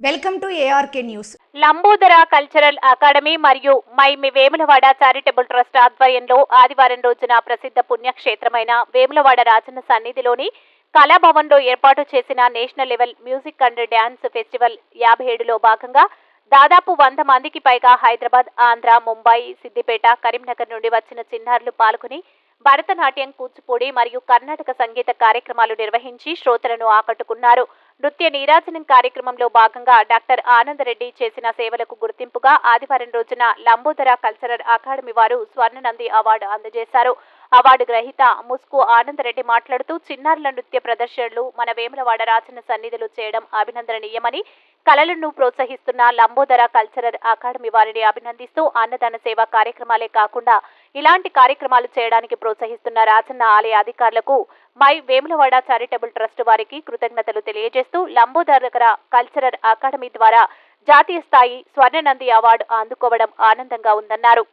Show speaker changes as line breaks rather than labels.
Welcome to ARK news
Lambodara cultural academy మరియు మైమి Vemulawada charitable trust ఆధ్వర్యంలో ఆదివారం రోజున ప్రసిద్ధ పుణ్యక్షేత్రమైన వేములవాడ రాజన్న సన్నిధిలోని కళాభవన్లో ఏర్పాటు చేసిన national level music and dance festival యాభై ఏడులో భాగంగా దాదాపు వంద మందికి పైగా హైదరాబాద్ ఆంధ్ర ముంబై సిద్దిపేట కరీంనగర్ నుండి వచ్చిన చిన్నారులు పాల్గొని భరతనాట్యం కూచిపూడి మరియు కర్ణాటక సంగీత కార్యక్రమాలు నిర్వహించి శ్రోతలను ఆకట్టుకున్నారు. నృత్య నీరాజనం కార్యక్రమంలో భాగంగా డాక్టర్ ఆనందరెడ్డి చేసిన సేవలకు గుర్తింపుగా ఆదివారం రోజున లంబోదర కల్చరల్ అకాడమీ వారు స్వర్ణనంది అవార్డు అందజేశారు. అవార్డు గ్రహీత ముస్కు ఆనందరెడ్డి మాట్లాడుతూ చిన్నారుల నృత్య ప్రదర్శనలు మన వేములవాడ రాజన్న సన్నిధులు చేయడం అభినందనీయమని కళలను ప్రోత్సహిస్తున్న లంబోదర కల్చరల్ అకాడమీ వారిని అభినందిస్తూ అన్నదాన సేవా కార్యక్రమాలే కాకుండా ఇలాంటి కార్యక్రమాలు చేయడానికి ప్రోత్సహిస్తున్న రాజన్న ఆలయ అధికారులకు మై వేములవాడ చారిటబుల్ ట్రస్ట్ వారికి కృతజ్ఞతలు తెలియజేస్తూ లంబోదర కల్చరల్ అకాడమీ ద్వారా జాతీయ స్థాయి స్వర్ణనంది అవార్డు అందుకోవడం ఆనందంగా ఉందన్నారు.